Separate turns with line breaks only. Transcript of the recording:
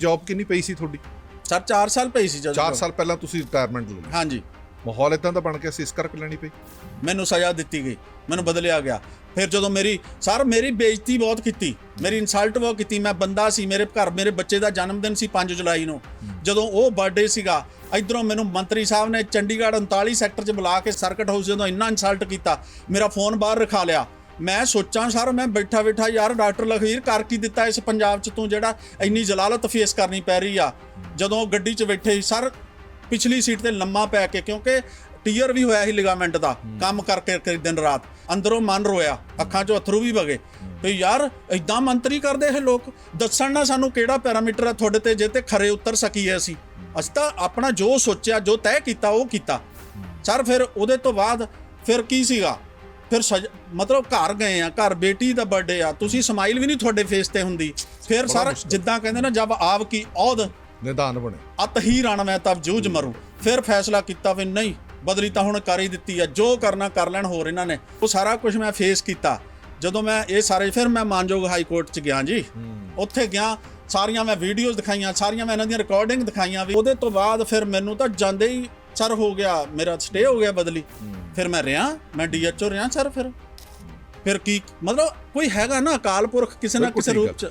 Job ਕਿੰਨੀ ਪਈ ਸੀ ਤੁਹਾਡੀ?
ਸਰ 4 ਸਾਲ ਪਈ ਸੀ ਜਦੋਂ
4 ਸਾਲ ਪਹਿਲਾਂ ਤੁਸੀਂ ਰਿਟਾਇਰਮੈਂਟ ਲੈ ਲਈ।
ਹਾਂਜੀ।
ਮਾਹੌਲ ਇਦਾਂ ਦਾ ਬਣ ਗਿਆ ਸੀ ਇਸ ਕਰਕੇ ਲੈਣੀ ਪਈ?
ਮੈਨੂੰ ਸਜ਼ਾ ਦਿੱਤੀ ਗਈ ਮੈਨੂੰ ਬਦਲਿਆ ਗਿਆ। ਫਿਰ ਜਦੋਂ ਮੇਰੀ ਸਰ ਮੇਰੀ ਬੇਇੱਜ਼ਤੀ ਬਹੁਤ ਕੀਤੀ ਮੇਰੀ ਇਨਸਲਟ ਬਹੁਤ ਕੀਤੀ ਮੈਂ ਬੰਦਾ ਸੀ ਮੇਰੇ ਘਰ ਮੇਰੇ ਬੱਚੇ ਦਾ ਜਨਮ ਦਿਨ ਸੀ 5 ਜੁਲਾਈ ਨੂੰ। ਜਦੋਂ ਉਹ ਬਰਥਡੇ ਸੀਗਾ ਇਧਰੋਂ ਮੈਨੂੰ ਮੰਤਰੀ ਸਾਹਿਬ ਨੇ ਚੰਡੀਗੜ੍ਹ 39 ਸੈਕਟਰ 'ਚ ਬੁਲਾ ਕੇ ਸਰਕਟ ਹਾਊਸ ਜਦੋਂ ਇੰਨਾ ਇਨਸਲਟ ਕੀਤਾ ਮੇਰਾ ਫੋਨ ਬਾਹਰ ਰਖਾ ਲਿਆ। ਮੈਂ ਸੋਚਾਂ ਸਰ ਮੈਂ ਬੈਠਾ ਬੈਠਾ ਯਾਰ ਡਾਕਟਰ ਲਖਵੀਰ ਕਰ ਕੀ ਦਿੱਤਾ ਇਸ ਪੰਜਾਬ 'ਚ ਤੂੰ ਜਿਹੜਾ ਇੰਨੀ ਜਲਾਲਤ ਫੇਸ ਕਰਨੀ ਪੈ ਰਹੀ ਆ? ਜਦੋਂ ਗੱਡੀ 'ਚ ਬੈਠੇ ਸੀ ਸਰ ਪਿਛਲੀ ਸੀਟ ਤੇ ਲੰਮਾ ਪੈ ਕੇ ਕਿਉਂਕਿ ਟੀਅਰ ਵੀ ਹੋਇਆ ਸੀ ਲਿਗਾਮੈਂਟ ਦਾ ਕੰਮ ਕਰਕੇ ਕਰਕੇ ਦਿਨ ਰਾਤ। ਅੰਦਰੋਂ ਮਨ ਰੋਇਆ ਅੱਖਾਂ 'ਚੋਂ ਅਥਰੂ ਵੀ ਵਗੇ। ਤੇ ਯਾਰ ਇਦਾਂ ਮੰਤਰੀ ਕਰਦੇ ਇਹ ਲੋਕ? ਦੱਸਣ ਨਾ ਸਾਨੂੰ ਕਿਹੜਾ ਪੈਰਾਮੀਟਰ ਆ ਤੁਹਾਡੇ ਤੇ ਜੇ ਤੇ ਖਰੇ ਉਤਰ ਸਕੀਏ ਅਸੀਂ। ਅਸੀਂ ਤਾਂ ਆਪਣਾ ਜੋ ਸੋਚਿਆ ਜੋ ਤੈਅ ਕੀਤਾ ਉਹ ਕੀਤਾ। ਸਰ ਫਿਰ ਉਹਦੇ ਤੋਂ ਬਾਅਦ ਫਿਰ ਕੀ ਸੀਗਾ? ਫਿਰ ਸਜ- ਮਤਲਬ ਘਰ ਗਏ ਆ ਘਰ ਬੇਟੀ ਦਾ ਬਰਥਡੇ ਆ ਤੁਸੀਂ ਸਮਾਈਲ ਵੀ ਨਹੀਂ ਤੁਹਾਡੇ ਫੇਸ ਤੇ ਹੁੰਦੀ। ਫਿਰ ਸਰ। ਜਿੱਦਾਂ ਕਹਿੰਦੇ ਨਾ ਜਬ ਆਪ ਕੀ ਔਦ
ਨਿਦਾਨ ਬਣੇ।
ਅਤ ਹੀ ਰਣ ਮੈਂ ਤਬ ਜੂਝ ਮਰੂ। ਫਿਰ ਫੈਸਲਾ ਕੀਤਾ ਵੀ ਨਹੀਂ ਬਦਲੀ ਤਾਂ ਹੁਣ ਕਰ ਹੀ ਦਿੱਤੀ ਆ ਜੋ ਕਰਨਾ ਕਰ ਲੈਣ ਹੋਰ ਇਹਨਾਂ ਨੇ। ਉਹ ਸਾਰਾ ਕੁਝ ਮੈਂ ਫੇਸ ਕੀਤਾ। ਜਦੋਂ ਮੈਂ ਇਹ ਸਾਰੇ ਫਿਰ ਮੈਂ ਮਾਨਯੋਗ ਹਾਈ ਕੋਰਟ ਚ ਗਿਆ ਜੀ। ਉੱਥੇ ਗਿਆ ਸਾਰੀਆਂ ਮੈਂ ਵੀਡੀਓਜ਼ ਦਿਖਾਈਆਂ ਸਾਰੀਆਂ ਮੈਂ ਇਹਨਾਂ ਦੀਆਂ ਰਿਕਾਰਡਿੰਗ ਦਿਖਾਈਆਂ ਵੀ ਉਹਦੇ ਤੋਂ ਬਾਅਦ ਫਿਰ ਮੈਨੂੰ ਤਾਂ ਜਾਂਦੇ ਹੀ ਸਰ ਹੋ ਗਿਆ ਮੇਰਾ ਸਟੇ ਹੋ ਗਿਆ ਬਦਲੀ। ਫਿਰ ਮੈਂ ਰਿਹਾ ਮੈਂ ਡੀਐਚਓ ਰਿਹਾ ਸਰ ਫਿਰ। ਫਿਰ ਕੀ ਮਤਲਬ ਕੋਈ ਹੈਗਾ ਨਾ ਅਕਾਲ ਪੁਰਖ ਕਿਸੇ ਨਾ ਕਿਸੇ ਰੂਪ। ਚ।